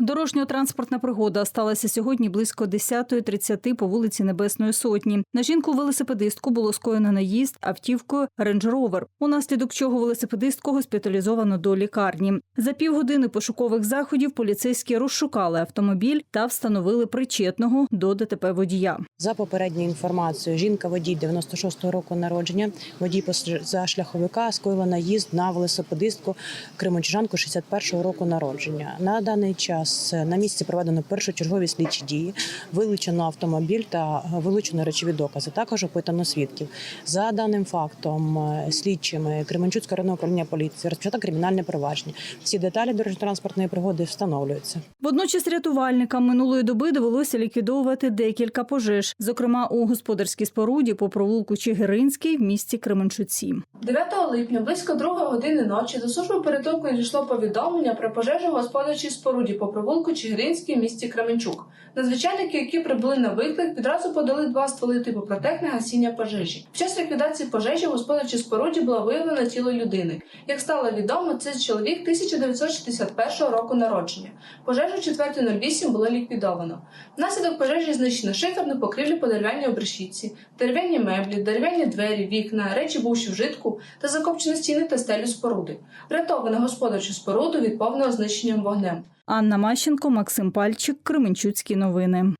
Дорожньо-транспортна пригода сталася сьогодні близько 10.30 по вулиці Небесної Сотні. На жінку-велосипедистку було скоєно наїзд автівкою Rover, унаслідок чого велосипедистку госпіталізовано до лікарні. За півгодини пошукових заходів поліцейські розшукали автомобіль та встановили причетного до ДТП водія. За попередньою інформацією, жінка водій 96-го року народження, водій позашляховика скоїла наїзд на велосипедистку кримочужанку 61-го року народження. На даний час на місці проведено першочергові слідчі дії, вилучено автомобіль та вилучено речові докази. Також опитано свідків. За даним фактом, е, слідчими Кременчуцького районного управління поліції розпочато кримінальне провадження. Всі деталі дорожньо-транспортної пригоди встановлюються. Водночас рятувальникам минулої доби довелося ліквідовувати декілька пожеж, зокрема у господарській споруді по провулку Чигиринський в місті Кременчуці. 9 липня близько 2 години ночі до служби порятунку надійшло повідомлення про пожежу в господарчій споруді по провулку Чигиринський в місті Кременчук. Надзвичайники, які прибули на виклик, відразу подали два стволи типу протехне гасіння пожежі. Під час ліквідації пожежі в господарчій споруді було виявлено тіло людини. Як стало відомо, це чоловік 1961 року народження. Пожежу 4.08 було ліквідовано. Внаслідок пожежі знищено шиферну покрівлю по дерев'яній обрешітці, дерев'яні меблі, дерев'яні двері, вікна, речі бувші вжитку та закопчені стіни та стелю споруди. Врятовано господарчу споруду від повного знищення вогнем. Анна Мащенко, Максим Пальчик, Кременчуцькі новини.